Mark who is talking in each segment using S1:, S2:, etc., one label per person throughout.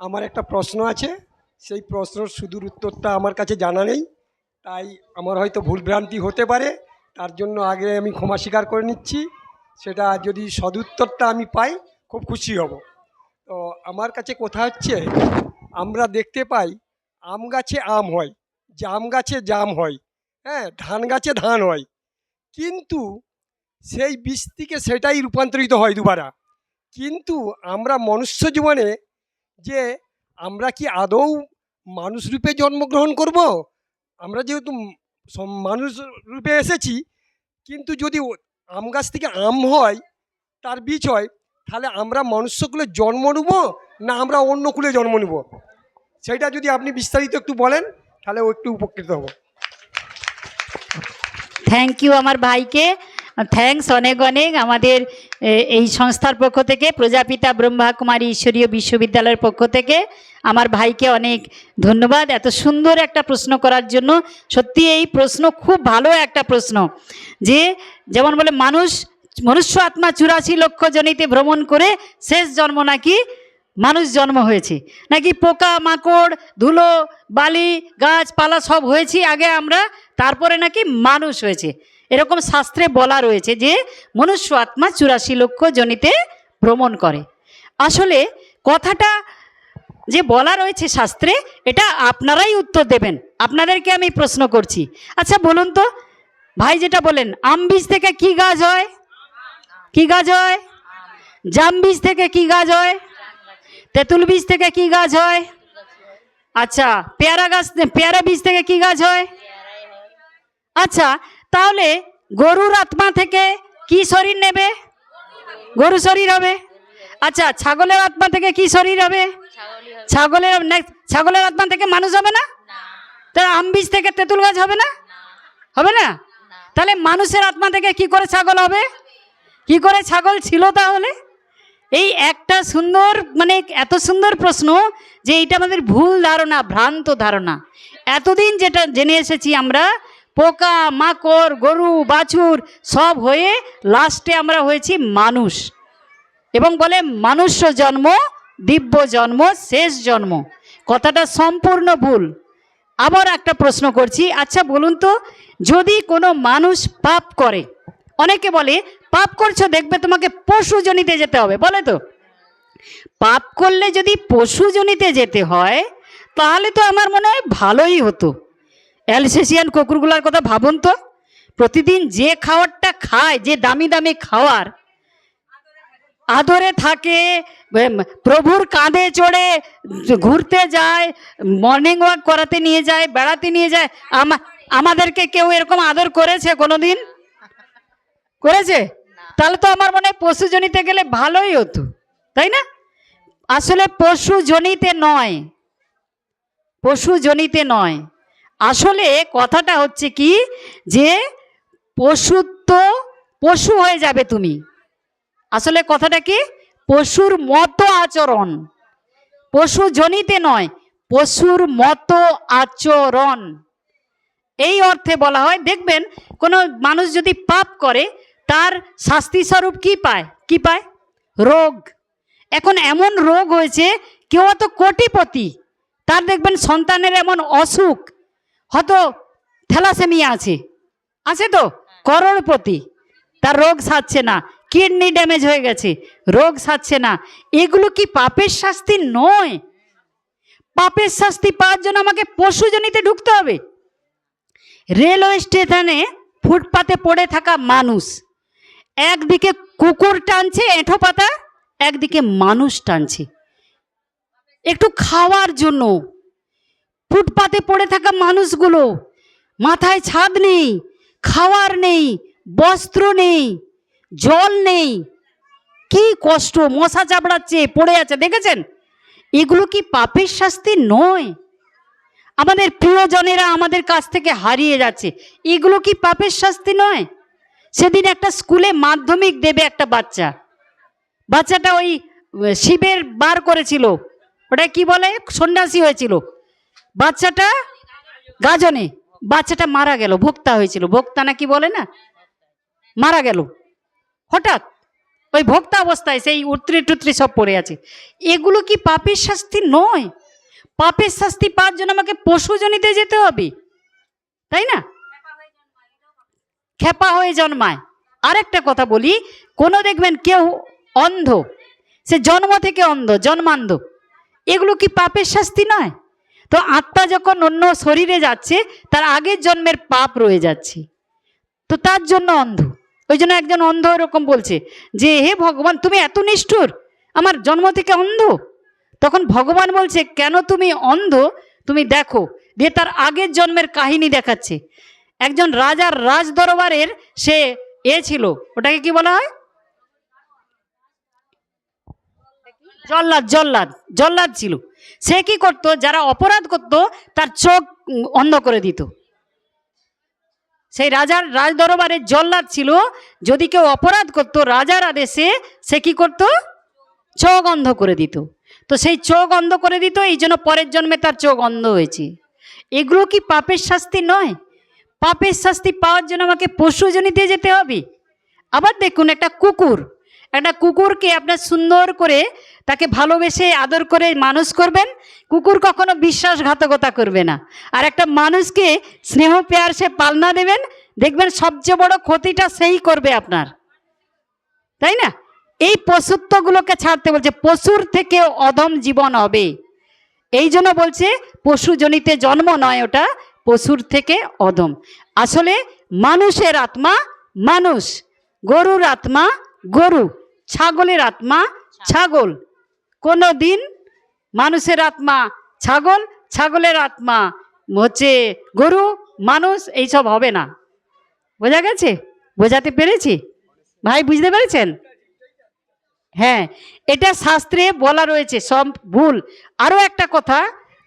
S1: আমার একটা প্রশ্ন আছে। সেই প্রশ্নর সুদূর উত্তরটা আমার কাছে জানা নেই। তাই আমার হয়তো ভুলভ্রান্তি হতে পারে। তার জন্য আগে আমি ক্ষমা স্বীকার করে নিচ্ছি। সেটা যদি সদুত্তরটা আমি পাই, খুব খুশি হব। তো আমার কাছে কথা হচ্ছে, আমরা দেখতে পাই, আম গাছে আম হয়, জাম গাছে জাম হয় হ্যাঁ ধান গাছে ধান হয়। কিন্তু সেই বীজ থেকে সেটাই রূপান্তরিত হয় দুবারা। কিন্তু আমরা মনুষ্য জীবনে যে আমরা কি আদৌ মানুষ রূপে জন্মগ্রহণ করব? আমরা যেহেতু মানুষ রূপে এসেছি, কিন্তু যদি আম গাছ থেকে আম হয়, তার বীজ হয়, তাহলে আমরা মনুষ্যকুলে জন্ম নেব না আমরা অন্য কুলে জন্ম নেব? সেটা যদি আপনি বিস্তারিত একটু বলেন, তাহলে ও একটু উপকৃত হব।
S2: থ্যাংক ইউ আমার ভাইকে। থ্যাঙ্কস অনেক অনেক। আমাদের এই সংস্থার পক্ষ থেকে, প্রজাপিতা ব্রহ্মা কুমারী ঈশ্বরীয় বিশ্ববিদ্যালয়ের পক্ষ থেকে আমার ভাইকে অনেক ধন্যবাদ। এত সুন্দর একটা প্রশ্ন করার জন্য, সত্যি এই প্রশ্ন খুব ভালো একটা প্রশ্ন, যে যেমন বলে, মানুষ, মনুষ্য আত্মা চুরাশি লক্ষ জনিতে ভ্রমণ করে শেষ জন্ম নাকি মানুষ জন্ম হয়েছে। নাকি পোকা, মাকড়, ধুলো, বালি গাছপালা সব হয়েছি, আগে আমরা, তারপরে নাকি মানুষ হয়েছে। এরকম শাস্ত্রে বলা রয়েছে যে, মনুষ্য আত্মা চুরাশি লক্ষ জনিতে ভ্রমণ করে। আসলে কথাটা যে বলা রয়েছে শাস্ত্রে, এটা আপনারাই উত্তর দেবেন। আপনাদেরকে আমি প্রশ্ন করছি। আচ্ছা বলুন তো, ভাই যেটা বলেন, আম বীজ থেকে কি গাছ হয়? কি গাছ হয়? জাম বীজ থেকে কি গাছ হয়? তেঁতুল বীজ থেকে কি গাছ হয়? আচ্ছা পেয়ারা গাছ, পেয়ারা বীজ থেকে কি গাছ হয়? আচ্ছা তাহলে গরুর আত্মা থেকে কি শরীর নেবে? গরু শরীর হবে। আচ্ছা ছাগলের আত্মা থেকে কি শরীর হবে? ছাগলের ছাগলের আত্মা থেকে মানুষ হবে না? তাহলে আম বীজ থেকে তেঁতুল গাছ হবে না? হবে না? তাহলে মানুষের আত্মা থেকে কি করে ছাগল হবে? কি করে ছাগল ছিল তাহলে? এই একটা সুন্দর মানে এত সুন্দর প্রশ্ন যে এটা আমাদের ভুল ধারণা, ভ্রান্ত ধারণা। এতদিন যেটা জেনে এসেছি আমরা পোকা, মাকড়, গরু, বাছুর সব হয়ে লাস্টে আমরা হয়েছি মানুষ। এবং বলে মানুষ্য জন্ম, দিব্য জন্ম, শেষ জন্ম। কথাটা সম্পূর্ণ ভুল। আবার একটা প্রশ্ন করছি আচ্ছা বলুন তো, যদি কোনো মানুষ পাপ করে, অনেকে বলে, পাপ করছ, দেখবে তোমাকে পশু জনিতে যেতে হবে। বলে তো? পাপ করলে যদি পশু জনিতে যেতে হয়, তাহলে তো আমার মনে হয় ভালোই হতো। অ্যালসেসিয়ান কুকুরগুলোর কথা ভাবুন তো। প্রতিদিন যে খাবারটা খায় যে দামি দামি খাওয়ার আদরে থাকে প্রভুর কাঁধে চড়ে ঘুরতে যায় মর্নিং ওয়াক করাতে নিয়ে যায় বেড়াতে নিয়ে যায় আমাদেরকে কেউ এরকম আদর করেছে কোনোদিন? করেছে? তাহলে তো আমার মনে হয় পশু জনিতে গেলে ভালোই হতো তাই না? আসলে পশু জনিতে নয় পশু জনিতে নয়। আসলে কথাটা হচ্ছে কি যে পশুত্ব পশু হয়ে যাবে তুমি। আসলে কথাটা কি? পশুর মতো আচরণ। পশু জনিতে নয়, পশুর মতো আচরণ। এই অর্থে বলা হয়, দেখবেন কোনো মানুষ যদি পাপ করে, তার শাস্তি স্বরূপ কি পায়? কি পায়? রোগ। এখন এমন রোগ হয়েছে, কেউ অত কোটিপতি, তার দেখবেন সন্তানের এমন অসুখ হয়তো থ্যালাসেমিয়া আছে। আছে তো? করোড়পতি। তার রোগ সারছে না। কিডনি ড্যামেজ হয়ে গেছে। রোগ সারছে না। এগুলো কি পাপের শাস্তি নয়? পাপের শাস্তি পাওয়ার জন্য আমাকে পশুজনিতে ঢুকতে হবে। রেলওয়ে স্টেশনে ফুটপাতে পড়ে থাকা মানুষ। একদিকে কুকুর টানছে, এঁঠো পাতা, একদিকে মানুষ টানছে। একটু খাওয়ার জন্য ফুটপাতে পড়ে থাকা মানুষগুলো, মাথায় ছাদ নেই, খাওয়ার নেই, বস্ত্র নেই, জল নেই। কি কষ্ট, মশা চাপড়াচ্ছে, পড়ে আছে, দেখেছেন? এগুলো কি পাপের শাস্তি নয়? আমাদের প্রিয়জনেরা আমাদের কাছ থেকে হারিয়ে যাচ্ছে। এগুলো কি পাপের শাস্তি নয়? সেদিন একটা স্কুলে মাধ্যমিক দেবে একটা বাচ্চা। বাচ্চাটা ওই শিবের বার করেছিল। ওটা কি বলে? সন্ন্যাসী হয়েছিল। বাচ্চাটা গাজনে, বাচ্চাটা মারা গেল, ভোক্তা হয়েছিল। ভোক্তা নাকি বলে না? মারা গেল। হঠাৎ ওই ভোক্তা অবস্থায় সেই উত্তরি টুত্রি সব পড়ে আছে। এগুলো কি পাপের শাস্তি নয়? পাপের শাস্তি পাওয়ার জন্য আমাকে পশুজনিতে যেতে হবে, তাই না? খেপা হয়ে জন্মায়। আরেকটা কথা বলি, কোনো দেখবেন কেউ অন্ধ, সে জন্ম থেকে অন্ধ, জন্মান্ধ, এগুলো কি পাপের শাস্তি নয়? তো আত্মা যখন অন্য শরীরে যাচ্ছে, তার আগের জন্মের পাপ রয়ে যাচ্ছে। তো তার জন্য অন্ধ। ওই জন্য একজন অন্ধ এরকম বলছে যে, হে ভগবান, তুমি এত নিষ্ঠুর, আমার জন্ম থেকে অন্ধ? তখন ভগবান বলছে, কেন তুমি অন্ধ? তুমি দেখো দিয়ে তার আগের জন্মের কাহিনী দেখাচ্ছে। একজন রাজার রাজ দরবারের সে এ ছিল। ওটাকে কি বলা হয়? জল্লাদ জল্লাদ জল্লাদ ছিল। সে কি করতো? যারা অপরাধ করতো, তার চোখ অন্ধ করে দিত। সেই রাজার রাজ দরবারে জল্লাদ ছিল, যদি কেউ অপরাধ করতো রাজার আদেশে, সে কি করত? চোখ অন্ধ করে দিত। তো সেই চোখ অন্ধ করে দিত, এই জন্য পরের জন্মে তার চোখ অন্ধ হয়েছে। এগুলো কি পাপের শাস্তি নয়? পাপের শাস্তি পাওয়ার জন্য আমাকে পশুজনিতে যেতে হবে। আবার দেখুন, একটা কুকুর। একটা কুকুরকে আপনার সুন্দর করে তাকে ভালোবেসে আদর করে মানুষ করবেন, কুকুর কখনো বিশ্বাসঘাতকতা করবে না। আর একটা মানুষকে স্নেহ পেয়ার সে পালনা দেবেন দেখবেন সবচেয়ে বড় ক্ষতিটা সেই করবে আপনার। তাই না? এই পশুত্বগুলোকে ছাড়তে বলছে, পশুর থেকে অধম জীবন হবে। এই জন্য বলছে পশুজনিতে জন্ম নয় ওটা, পশুর থেকে অধম। আসলে মানুষের আত্মা মানুষ, গরুর আত্মা গরু, ছাগলের আত্মা ছাগল। কোনো দিন মানুষের আত্মা ছাগল, ছাগলের আত্মা হচ্ছে গরু, মানুষ এইসব হবে না। বোঝা গেছে? বোঝাতে পেরেছি? ভাই, বুঝতে পেরেছেন? হ্যাঁ এটা শাস্ত্রে বলা রয়েছে, সব ভুল। আরও একটা কথা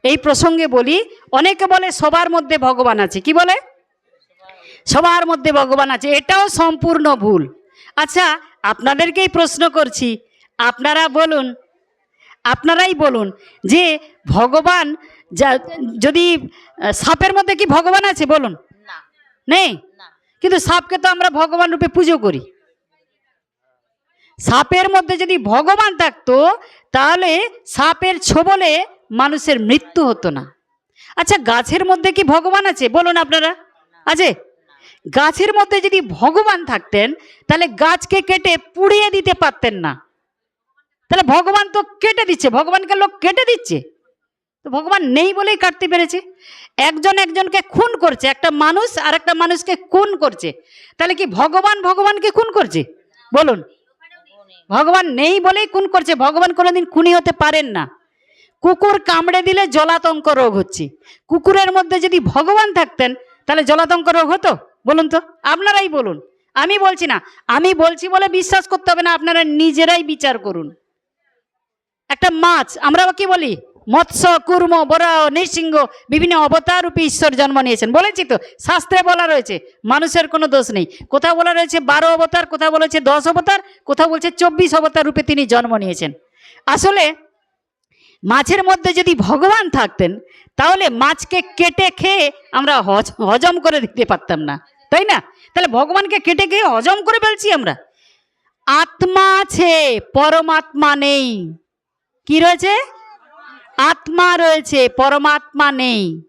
S2: এই প্রসঙ্গে বলি, অনেকে বলে সবার মধ্যে ভগবান আছে। কি বলে? সবার মধ্যে ভগবান আছে। এটাও সম্পূর্ণ ভুল। আচ্ছা আপনাদেরকেই প্রশ্ন করছি। আপনারা বলুন আপনারাই বলুন যে ভগবান যা যদি সাপের মধ্যে কি ভগবান আছে বলুন? নেই? কিন্তু সাপকে তো আমরা ভগবান রূপে পুজো করি। সাপের মধ্যে যদি ভগবান থাকতো তাহলে সাপের ছোবলে মানুষের মৃত্যু হতো না। আচ্ছা গাছের মধ্যে কি ভগবান আছে? বলুন আপনারা। আছে? গাছের মধ্যে যদি ভগবান থাকতেন তাহলে গাছকে কেটে পুড়িয়ে দিতে পারতেন না। তাহলে ভগবান তো কেটে দিচ্ছে, ভগবানকে লোক কেটে দিচ্ছে। তো ভগবান নেই বলেই কাটতে পেরেছে। একজন একজনকে খুন করছে, একটা মানুষ আর একটা মানুষকে খুন করছে। তাহলে কি ভগবান ভগবানকে খুন করছে? বলুন। ভগবান নেই বলেই খুন করছে, ভগবান কোনোদিন খুনি হতে পারেন না। কুকুর কামড়ে দিলে জলাতঙ্ক রোগ হচ্ছে। কুকুরের মধ্যে যদি ভগবান থাকতেন, তাহলে জলাতঙ্ক রোগ হতো? বলুন তো, আপনারাই বলুন। আমি বলছি না, আমি বলছি বলে বিশ্বাস করতে হবে না, আপনারা নিজেরাই বিচার করুন। একটা মাছ আমরা কি বলি? মৎস্য, কুর্ম বরা নৃসিংহ, বিভিন্ন অবতার রূপে ঈশ্বর জন্ম নিয়েছেন। বলেছি তো, শাস্ত্রে বলা রয়েছে, মানুষের কোনো দোষ নেই। কোথাও বলা রয়েছে বারো অবতার, কোথাও বলেছে দশ অবতার, কোথাও বলছে চব্বিশ অবতার রূপে তিনি জন্ম নিয়েছেন। আসলে, মাছের মধ্যে যদি ভগবান থাকতেন, তাহলে মাছকে কেটে খেয়ে আমরা হজ, হজম করে দিতে পারতাম না। তাই না? তাহলে ভগবানকে কেটে খেয়ে হজম করে ফেলছি আমরা। আত্মা আছে, পরমাত্মা নেই। কি রয়েছে? আত্মা রয়েছে, পরমাত্মা নেই।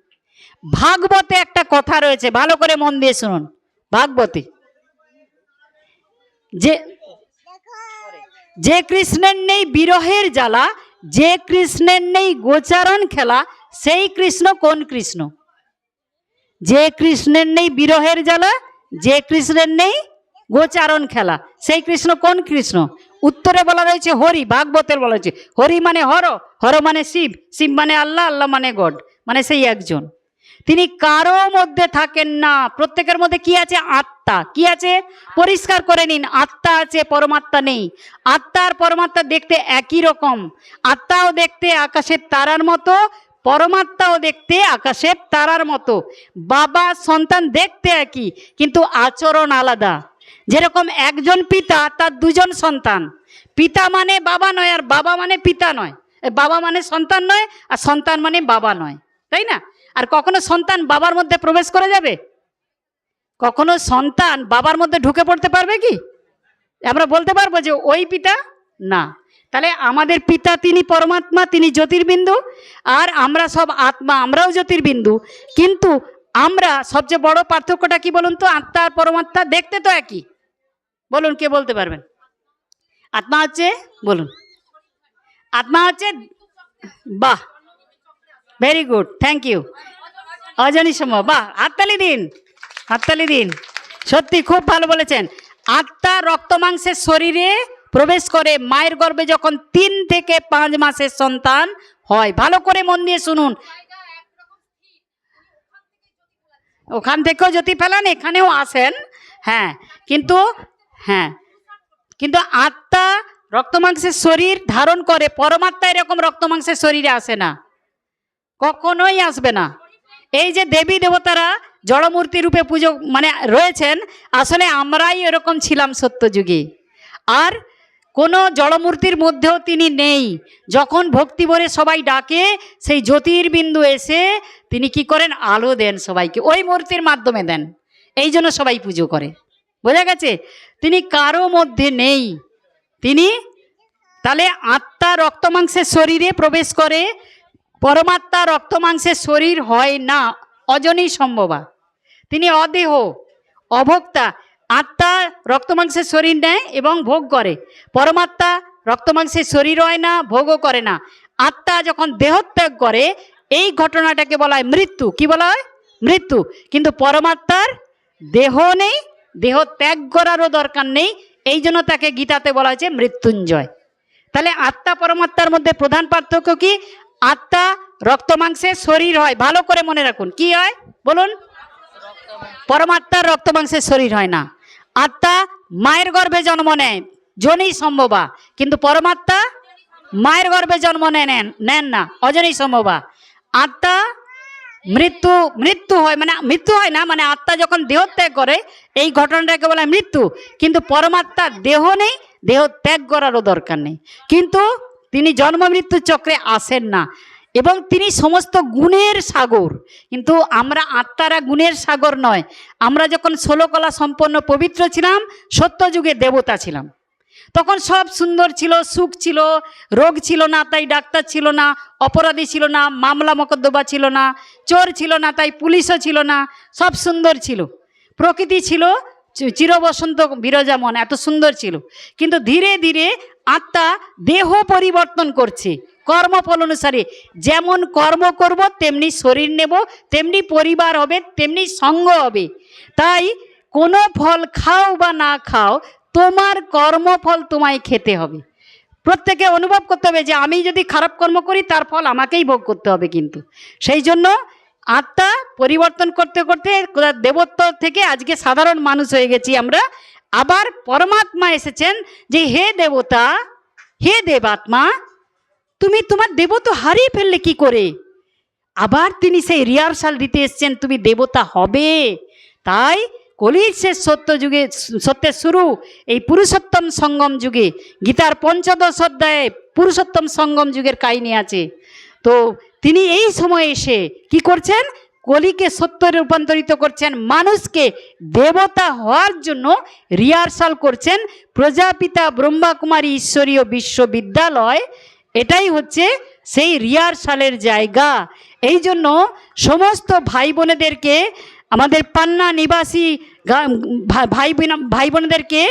S2: ভাগবতে একটা কথা রয়েছে, ভালো করে মন দিয়ে শুনুন। ভাগবতে। যে যে কৃষ্ণের নেই বিরহের জ্বালা, যে কৃষ্ণের নেই গোচারণ খেলা, সেই কৃষ্ণ কোন কৃষ্ণ? যে কৃষ্ণের নেই বিরহের জ্বালা, যে কৃষ্ণের নেই গোচারণ খেলা, সেই কৃষ্ণ কোন কৃষ্ণ? উত্তরে বলা রয়েছে হরি, ভাগবতের বলা হয়েছে হরি মানে হর হর মানে শিব শিব মানে আল্লাহ আল্লাহ মানে গড মানে সেই একজন। তিনি কারও মধ্যে থাকেন না, প্রত্যেকের মধ্যে কি আছে? আত্মা। কি আছে? পরিষ্কার করে নিন, আত্মা আছে, পরমাত্মা নেই। আত্মা আর পরমাত্মা দেখতে একই রকম। আত্মাও দেখতে আকাশের তারার মতো, পরমাত্মাও দেখতে আকাশের তারার মতো। বাবা, সন্তান দেখতে একই, কিন্তু আচরণ আলাদা। যেরকম একজন পিতা তার দুজন সন্তান। পিতা মানে বাবা নয় আর বাবা মানে পিতা নয়। বাবা মানে সন্তান নয় আর সন্তান মানে বাবা নয়। তাই না? আর কখনো সন্তান বাবার মধ্যে প্রবেশ করে যাবে? কখনো সন্তান বাবার মধ্যে ঢুকে পড়তে পারবে কি? আমরা বলতে পারব যে ওই পিতা না। তাহলে আমাদের পিতা তিনি পরমাত্মা, তিনি জ্যোতির্বিন্দু, আর আমরা সব আত্মা, আমরাও জ্যোতির্বিন্দু। কিন্তু আমরা সবচেয়ে বড় পার্থক্যটা কি বলুন তো? আত্মা আর পরমাত্মা দেখতে তো একই। বলুন, কে বলতে পারবেন? আত্মা হচ্ছে, বলুন। আত্মা হচ্ছে, বাহ ভেরি গুড থ্যাংক ইউ অজানি সম বাহ, হাততালি দিন হাততালি দিন। সত্যি খুব ভালো বলেছেন। আত্মা রক্ত মাংসের শরীরে প্রবেশ করে মায়ের গর্ভে যখন তিন থেকে পাঁচ মাসের সন্তান হয়। ভালো করে মন দিয়ে শুনুন। ওখান থেকেও জ্যোতি ফেলেন এখানেও আসেন। হ্যাঁ কিন্তু হ্যাঁ কিন্তু আত্মা রক্ত মাংসের শরীর ধারণ করে পরমাত্মা এরকম রক্ত মাংসের শরীরে আসে না। কখনোই আসবে না। এই যে দেবী দেবতারা জড়মূর্তি রূপে পুজো মানে রয়েছেন, আসলে আমরাই এরকম ছিলাম সত্যযুগে। আর কোনো জড়মূর্তির মধ্যেও তিনি নেই। যখন ভক্তি ভরে সবাই ডাকে, সেই জ্যোতির্বিন্দু এসে তিনি কি করেন? আলো দেন সবাইকে, ওই মূর্তির মাধ্যমে দেন। এই জন্য সবাই পুজো করে। বোঝা গেছে? তিনি কারও মধ্যে নেই। তিনি তাহলে আত্মা রক্তমাংসের শরীরে প্রবেশ করে, পরমাত্মা রক্তমাংসের শরীর হয় না অজনী সম্ভবা। তিনি অদেহ, অভোক্তা আত্মা রক্তমাংসের শরীর নেয় এবং ভোগ করে। পরমাত্মা রক্তমাংসের শরীর হয় না, ভোগও করে না। আত্মা যখন দেহত্যাগ করে, এই ঘটনাটাকে বলা হয় মৃত্যু। কি বলা হয়? মৃত্যু। কিন্তু পরমাত্মার দেহ নেই দেহ ত্যাগ করারও দরকার নেই। এই জন্য তাকে গীতাতে বলা হয়েছে মৃত্যুঞ্জয়। তাহলে আত্মা পরমাত্মার মধ্যে প্রধান পার্থক্য কি? আত্মা রক্ত মাংসের শরীর হয়। ভালো করে মনে রাখুন। কি হয়? বলুন। পরমাত্মার রক্ত মাংসের শরীর হয় না। আত্মা মায়ের গর্ভে জন্ম নেয় জনেই সম্ভবা। কিন্তু পরমাত্মা মায়ের গর্ভে জন্ম নেন নেন না অজনেই সম্ভবা। আত্মা মৃত্যু মৃত্যু হয় মানে মৃত্যু হয় না মানে আত্মা যখন দেহ ত্যাগ করে, এই ঘটনাটাকে বলা মৃত্যু। কিন্তু পরমাত্মা দেহ নেই, দেহ ত্যাগ করারও দরকার নেই। কিন্তু তিনি জন্ম মৃত্যু চক্রে আসেন না। এবং তিনি সমস্ত গুণের সাগর। কিন্তু আমরা আত্মারা গুণের সাগর নয়। আমরা যখন ষোলকলা সম্পন্ন পবিত্র ছিলাম, সত্যযুগে দেবতা ছিলাম। তখন সব সুন্দর ছিল, সুখ ছিল, রোগ ছিল না, তাই ডাক্তার ছিল না, অপরাধী ছিল না, মামলা মকদ্দমা ছিল না, চোর ছিল না, তাই পুলিশও ছিল না, সব সুন্দর ছিল। প্রকৃতি ছিল চিরবসন্ত বিরজামন, এত সুন্দর ছিল। কিন্তু ধীরে ধীরে আত্মা দেহ পরিবর্তন করছে। কর্মফল অনুসারে যেমন কর্ম করব, তেমনি শরীর নেব, তেমনি পরিবার হবে, তেমনি সঙ্গ হবে। তাই কোনো ফল খাও বা না খাও, তোমার কর্মফল তোমায় খেতে হবে। প্রত্যেকে অনুভব করতে হবে যে, আমি যদি খারাপ কর্ম করি, তার ফল আমাকেই ভোগ করতে হবে কিন্তু। সেই জন্য আত্মা পরিবর্তন করতে করতে দেবত্ব থেকে আজকে সাধারণ মানুষ হয়ে গেছি আমরা। আবার পরমাত্মা এসেছেন যে, হে দেবতা, হে দেবাত্মা তুমি তোমার দেবত্ব হারিয়ে ফেললে কি করে? আবার তিনি সেই রিহার্সাল দিতে এসছেন, তুমি দেবতা হবে। তাই কলির শেষ সত্য যুগে, সত্যের শুরু, এই পুরুষোত্তম সঙ্গম যুগে, গীতার পঞ্চদশ অধ্যায়ে পুরুষোত্তম সঙ্গম যুগের কাহিনী আছে। তো তিনি এই সময় এসে কি করছেন? কলিকে সত্য রূপান্তরিত করছেন, মানুষকে দেবতা হওয়ার জন্য রিহার্সাল করছেন প্রজাপিতা ব্রহ্মাকুমারী ঈশ্বরীয় বিশ্ববিদ্যালয় এটাই হচ্ছে সেই রিহার্সালের জায়গা। এই জন্য সমস্ত ভাই বোনেদেরকে আমাদের পান্না নিবাসী ভাই ভাই বোনেদেরকে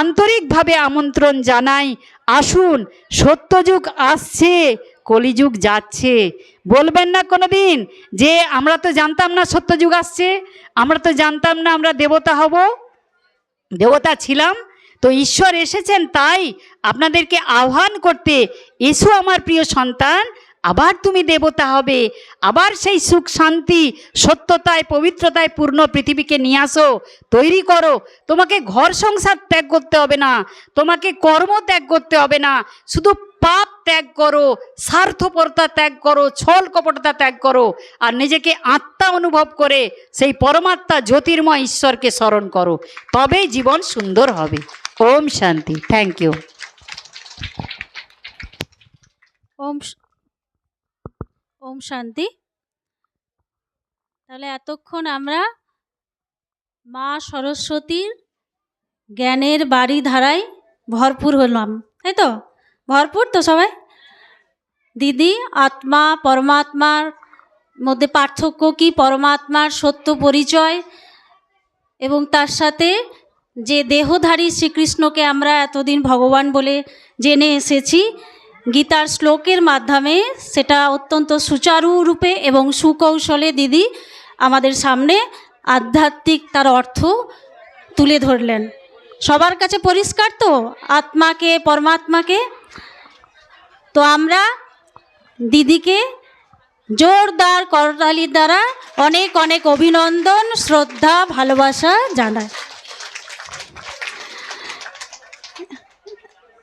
S2: আন্তরিকভাবে আমন্ত্রণ জানাই। আসুন, সত্যযুগ আসছে, কলিযুগ যাচ্ছে। বলবেন না কোনো দিন যে আমরা তো জানতাম না সত্যযুগ আসছে, আমরা তো জানতাম না আমরা দেবতা হব। দেবতা ছিলাম তো ঈশ্বর এসেছেন তাই আপনাদেরকে আহ্বান করতে এসো আমার প্রিয় সন্তান, আবার তুমি দেবতা হবে। আবার সেই সুখ, শান্তি, সত্যতায়, পবিত্রতায় পূর্ণ পৃথিবীকে নিয়ে আসো, তৈরি করো। তোমাকে ঘর সংসার ত্যাগ করতে হবে না, তোমাকে কর্ম ত্যাগ করতে হবে না, শুধু পাপ ত্যাগ করো, স্বার্থপরতা ত্যাগ করো ছল কপটতা ত্যাগ করো, আর নিজেকে আত্মা অনুভব করে সেই পরমাত্মা জ্যোতির্ময় ঈশ্বরকে স্মরণ করো। তবেই জীবন সুন্দর হবে। ওম শান্তি। থ্যাংক ইউ
S3: ওম ওম শান্তি। তাহলে এতক্ষণ আমরা মা সরস্বতীর জ্ঞানের বাড়ি ধারায় ভরপুর হলাম, তাই তো? ভরপুর তো সবাই? দিদি, আত্মা, পরমাত্মার মধ্যে পার্থক্য কি? পরমাত্মার সত্য পরিচয় এবং তার সাথে যে দেহধারী শ্রীকৃষ্ণকে আমরা এতদিন ভগবান বলে জেনে এসেছি, গীতার শ্লোকের মাধ্যমে সেটা অত্যন্ত সুচারুরূপে এবং সুকৌশলে দিদি আমাদের সামনে আধ্যাত্মিক তার অর্থ তুলে ধরলেন। সবার কাছে পরিষ্কার তো? আত্মাকে, পরমাত্মাকে তো আমরা দিদিকে জোরদার করতালির দ্বারা অনেক অনেক অভিনন্দন শ্রদ্ধা ভালোবাসা জানাই।